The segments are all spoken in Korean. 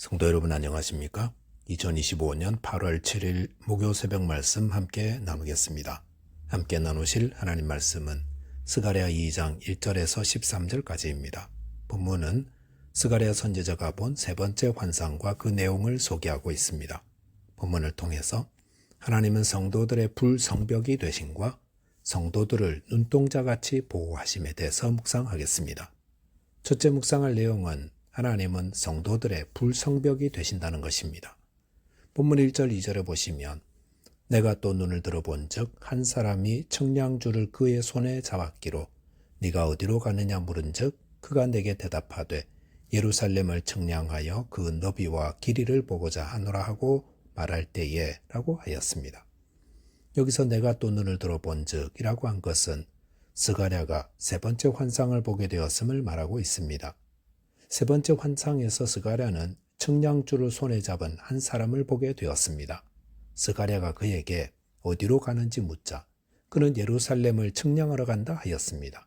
성도 여러분 안녕하십니까? 2025년 8월 7일 목요 새벽 말씀 함께 나누겠습니다. 함께 나누실 하나님 말씀은 스가랴 2장 1절에서 13절까지입니다. 본문은 스가랴 선지자가 본 세 번째 환상과 그 내용을 소개하고 있습니다. 본문을 통해서 하나님은 성도들의 불성벽이 되신과 성도들을 눈동자같이 보호하심에 대해서 묵상하겠습니다. 첫째 묵상할 내용은 하나님은 성도들의 불성벽이 되신다는 것입니다. 본문 1절 2절에 보시면 내가 또 눈을 들어본 즉 한 사람이 청량줄을 그의 손에 잡았기로 네가 어디로 가느냐 물은 즉 그가 내게 대답하되 예루살렘을 청량하여 그 너비와 길이를 보고자 하노라 하고 말할 때에 라고 하였습니다. 여기서 내가 또 눈을 들어본 즉이라고 한 것은 스가랴가 세 번째 환상을 보게 되었음을 말하고 있습니다. 세 번째 환상에서 스가랴는 청량줄을 손에 잡은 한 사람을 보게 되었습니다. 스가랴가 그에게 어디로 가는지 묻자 그는 예루살렘을 청량하러 간다 하였습니다.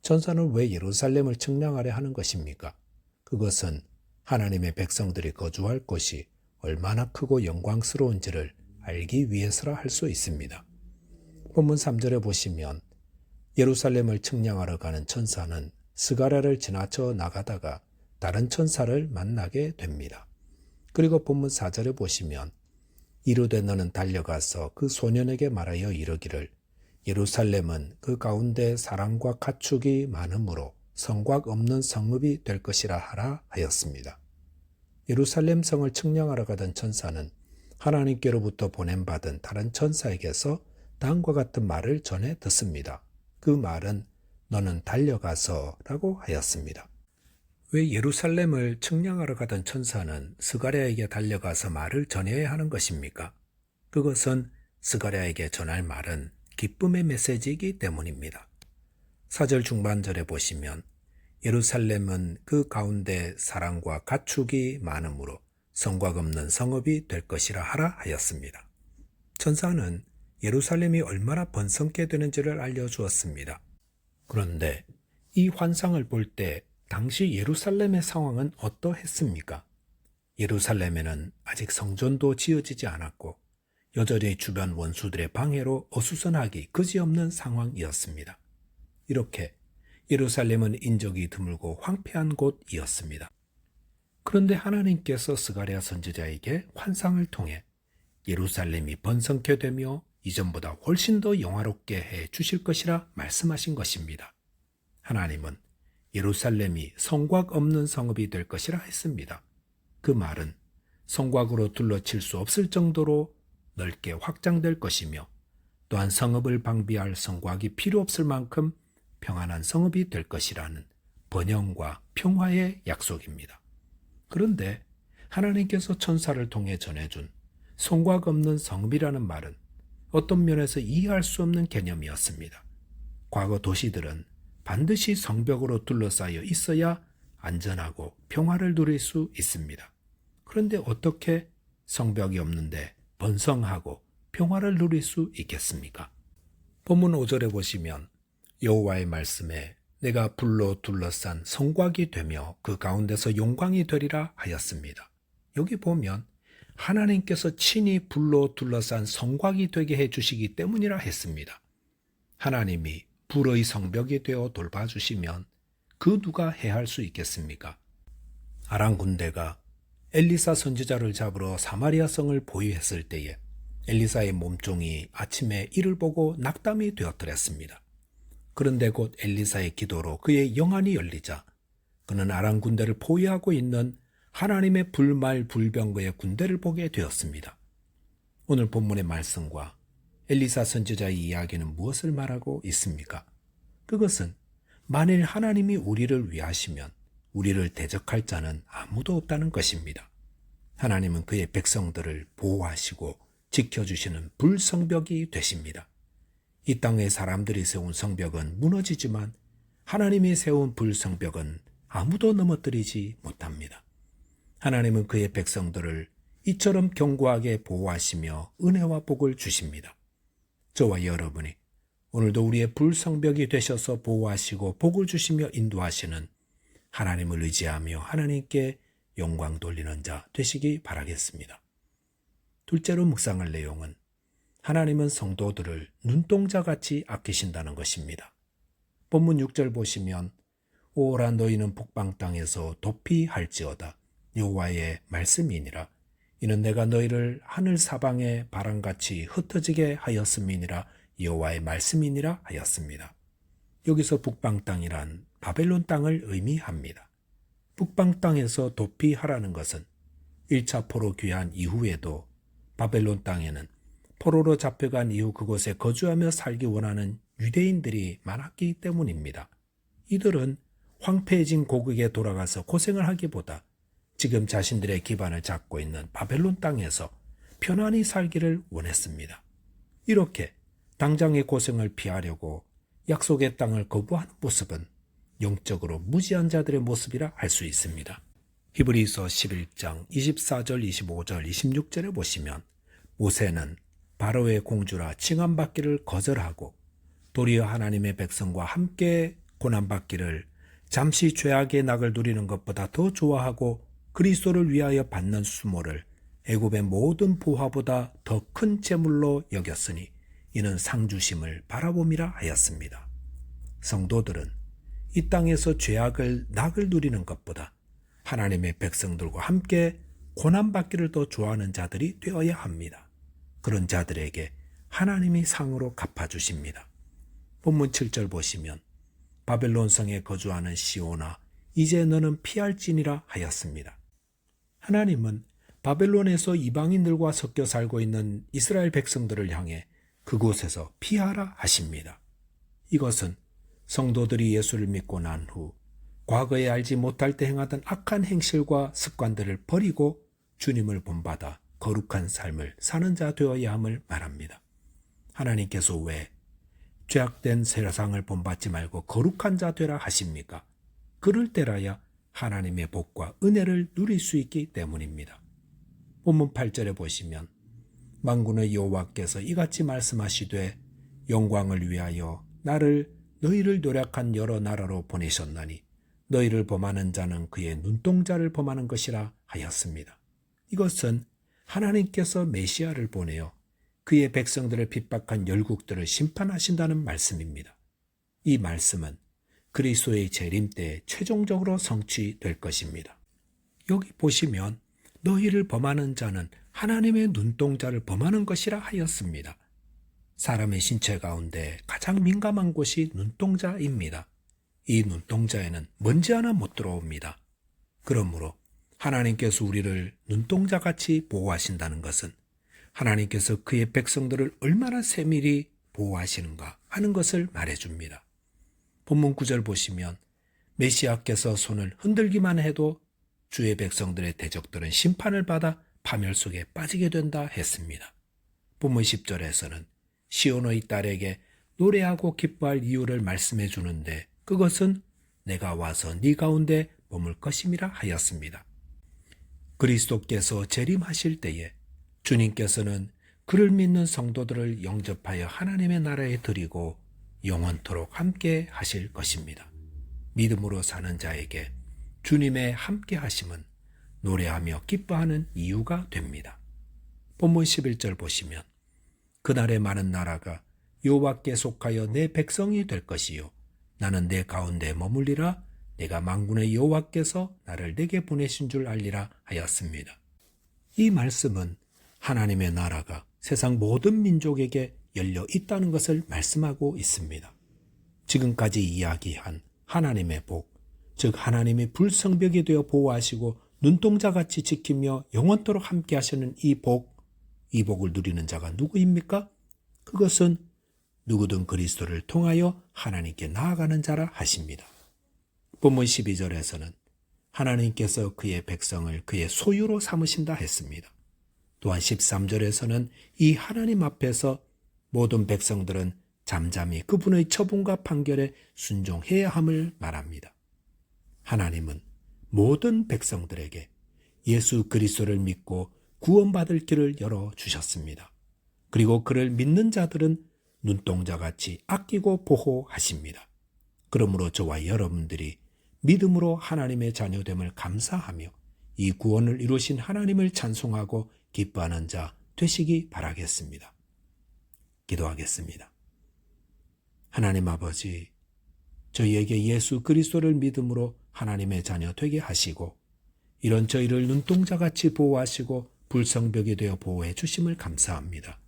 천사는 왜 예루살렘을 청량하려 하는 것입니까? 그것은 하나님의 백성들이 거주할 곳이 얼마나 크고 영광스러운지를 알기 위해서라 할 수 있습니다. 본문 3절에 보시면 예루살렘을 청량하러 가는 천사는 스가랴를 지나쳐 나가다가 다른 천사를 만나게 됩니다. 그리고 본문 4절에 보시면 이르되 너는 달려가서 그 소년에게 말하여 이르기를 예루살렘은 그 가운데 사랑과 가축이 많으므로 성곽 없는 성읍이 될 것이라 하라 하였습니다. 예루살렘 성을 측량하러 가던 천사는 하나님께로부터 보냄받은 다른 천사에게서 다음과 같은 말을 전해 듣습니다. 그 말은 너는 달려가서 라고 하였습니다. 왜 예루살렘을 측량하러 가던 천사는 스가랴에게 달려가서 말을 전해야 하는 것입니까? 그것은 스가랴에게 전할 말은 기쁨의 메시지이기 때문입니다. 사절 중반절에 보시면 예루살렘은 그 가운데 사랑과 가축이 많으므로 성곽 없는 성읍이 될 것이라 하라 하였습니다. 천사는 예루살렘이 얼마나 번성게 되는지를 알려주었습니다. 그런데 이 환상을 볼 때 당시 예루살렘의 상황은 어떠했습니까? 예루살렘에는 아직 성전도 지어지지 않았고 여전히 주변 원수들의 방해로 어수선하기 그지없는 상황이었습니다. 이렇게 예루살렘은 인적이 드물고 황폐한 곳이었습니다. 그런데 하나님께서 스가랴 선지자에게 환상을 통해 예루살렘이 번성케 되며 이전보다 훨씬 더 영화롭게 해 주실 것이라 말씀하신 것입니다. 하나님은 예루살렘이 성곽 없는 성읍이 될 것이라 했습니다. 그 말은 성곽으로 둘러칠 수 없을 정도로 넓게 확장될 것이며 또한 성읍을 방비할 성곽이 필요 없을 만큼 평안한 성읍이 될 것이라는 번영과 평화의 약속입니다. 그런데 하나님께서 천사를 통해 전해준 성곽 없는 성읍이라는 말은 어떤 면에서 이해할 수 없는 개념이었습니다. 과거 도시들은 반드시 성벽으로 둘러싸여 있어야 안전하고 평화를 누릴 수 있습니다. 그런데 어떻게 성벽이 없는데 번성하고 평화를 누릴 수 있겠습니까? 본문 5절에 보시면 여호와의 말씀에 내가 불로 둘러싼 성곽이 되며 그 가운데서 용광이 되리라 하였습니다. 여기 보면 하나님께서 친히 불로 둘러싼 성곽이 되게 해 주시기 때문이라 했습니다. 하나님이 불의 성벽이 되어 돌봐주시면 그 누가 해할 수 있겠습니까? 아랑 군대가 엘리사 선지자를 잡으러 사마리아 성을 보유했을 때에 엘리사의 몸종이 아침에 이를 보고 낙담이 되었더랬습니다. 그런데 곧 엘리사의 기도로 그의 영안이 열리자 그는 아랑 군대를 포위하고 있는 하나님의 불말 불병거의 군대를 보게 되었습니다. 오늘 본문의 말씀과 엘리사 선지자의 이야기는 무엇을 말하고 있습니까? 그것은 만일 하나님이 우리를 위하시면 우리를 대적할 자는 아무도 없다는 것입니다. 하나님은 그의 백성들을 보호하시고 지켜주시는 불성벽이 되십니다. 이 땅의 사람들이 세운 성벽은 무너지지만 하나님이 세운 불성벽은 아무도 넘어뜨리지 못합니다. 하나님은 그의 백성들을 이처럼 견고하게 보호하시며 은혜와 복을 주십니다. 저와 여러분이 오늘도 우리의 불성벽이 되셔서 보호하시고 복을 주시며 인도하시는 하나님을 의지하며 하나님께 영광 돌리는 자 되시기 바라겠습니다. 둘째로 묵상할 내용은 하나님은 성도들을 눈동자 같이 아끼신다는 것입니다. 본문 6절 보시면 오라 너희는 북방 땅에서 도피 할지어다 여호와의 말씀이니라 이는 내가 너희를 하늘 사방에 바람같이 흩어지게 하였음이니라 여호와의 말씀이니라 하였습니다. 여기서 북방 땅이란 바벨론 땅을 의미합니다. 북방 땅에서 도피하라는 것은 1차 포로 귀환 이후에도 바벨론 땅에는 포로로 잡혀간 이후 그곳에 거주하며 살기 원하는 유대인들이 많았기 때문입니다. 이들은 황폐해진 고국에 돌아가서 고생을 하기보다 지금 자신들의 기반을 잡고 있는 바벨론 땅에서 편안히 살기를 원했습니다. 이렇게 당장의 고생을 피하려고 약속의 땅을 거부하는 모습은 영적으로 무지한 자들의 모습이라 할 수 있습니다. 히브리서 11장 24절, 25절, 26절에 보시면 모세는 바로의 공주라 칭함받기를 거절하고 도리어 하나님의 백성과 함께 고난받기를 잠시 죄악의 낙을 누리는 것보다 더 좋아하고 그리스도를 위하여 받는 수모를 애굽의 모든 부하보다 더 큰 재물로 여겼으니 이는 상주심을 바라봄이라 하였습니다. 성도들은 이 땅에서 죄악을 낙을 누리는 것보다 하나님의 백성들과 함께 고난받기를 더 좋아하는 자들이 되어야 합니다. 그런 자들에게 하나님이 상으로 갚아주십니다. 본문 7절 보시면 바벨론 성에 거주하는 시오나 이제 너는 피할지니라 하였습니다. 하나님은 바벨론에서 이방인들과 섞여 살고 있는 이스라엘 백성들을 향해 그곳에서 피하라 하십니다. 이것은 성도들이 예수를 믿고 난 후 과거에 알지 못할 때 행하던 악한 행실과 습관들을 버리고 주님을 본받아 거룩한 삶을 사는 자 되어야 함을 말합니다. 하나님께서 왜 죄악된 세상을 본받지 말고 거룩한 자 되라 하십니까? 그럴 때라야 하나님의 복과 은혜를 누릴 수 있기 때문입니다. 본문 8절에 보시면 만군의 여호와께서 이같이 말씀하시되 영광을 위하여 나를 너희를 노력한 여러 나라로 보내셨나니 너희를 범하는 자는 그의 눈동자를 범하는 것이라 하였습니다. 이것은 하나님께서 메시아를 보내어 그의 백성들을 핍박한 열국들을 심판하신다는 말씀입니다. 이 말씀은 그리스도의 재림 때 최종적으로 성취될 것입니다. 여기 보시면 너희를 범하는 자는 하나님의 눈동자를 범하는 것이라 하였습니다. 사람의 신체 가운데 가장 민감한 곳이 눈동자입니다. 이 눈동자에는 먼지 하나 못 들어옵니다. 그러므로 하나님께서 우리를 눈동자 같이 보호하신다는 것은 하나님께서 그의 백성들을 얼마나 세밀히 보호하시는가 하는 것을 말해줍니다. 본문 9절 보시면 메시아께서 손을 흔들기만 해도 주의 백성들의 대적들은 심판을 받아 파멸 속에 빠지게 된다 했습니다. 본문 10절에서는 시온의 딸에게 노래하고 기뻐할 이유를 말씀해 주는데 그것은 내가 와서 네 가운데 머물 것임이라 하였습니다. 그리스도께서 재림하실 때에 주님께서는 그를 믿는 성도들을 영접하여 하나님의 나라에 드리고 영원토록 함께 하실 것입니다. 믿음으로 사는 자에게 주님의 함께 하심은 노래하며 기뻐하는 이유가 됩니다. 본문 11절 보시면 그날의 많은 나라가 여호와께 속하여 내 백성이 될 것이요 나는 내 가운데 머물리라 내가 망군의 여호와께서 나를 내게 보내신 줄 알리라 하였습니다. 이 말씀은 하나님의 나라가 세상 모든 민족에게 열려 있다는 것을 말씀하고 있습니다. 지금까지 이야기한 하나님의 복, 즉 하나님이 불성벽이 되어 보호하시고 눈동자같이 지키며 영원토록 함께 하시는 이 복, 이 복을 누리는 자가 누구입니까? 그것은 누구든 그리스도를 통하여 하나님께 나아가는 자라 하십니다. 본문 12절에서는 하나님께서 그의 백성을 그의 소유로 삼으신다 했습니다. 또한 13절에서는 이 하나님 앞에서 모든 백성들은 잠잠히 그분의 처분과 판결에 순종해야 함을 말합니다. 하나님은 모든 백성들에게 예수 그리스도를 믿고 구원받을 길을 열어 주셨습니다. 그리고 그를 믿는 자들은 눈동자같이 아끼고 보호하십니다. 그러므로 저와 여러분들이 믿음으로 하나님의 자녀됨을 감사하며 이 구원을 이루신 하나님을 찬송하고 기뻐하는 자 되시기 바라겠습니다. 기도하겠습니다. 하나님 아버지, 저희에게 예수 그리스도를 믿음으로 하나님의 자녀 되게 하시고 이런 저희를 눈동자 같이 보호하시고 불성벽이 되어 보호해 주심을 감사합니다.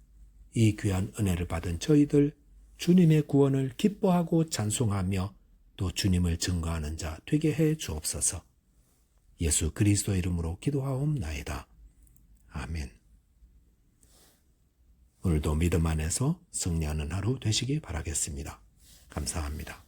이 귀한 은혜를 받은 저희들 주님의 구원을 기뻐하고 찬송하며 또 주님을 증거하는 자 되게 해 주옵소서. 예수 그리스도 이름으로 기도하옵나이다. 아멘. 오늘도 믿음 안에서 승리하는 하루 되시기 바라겠습니다. 감사합니다.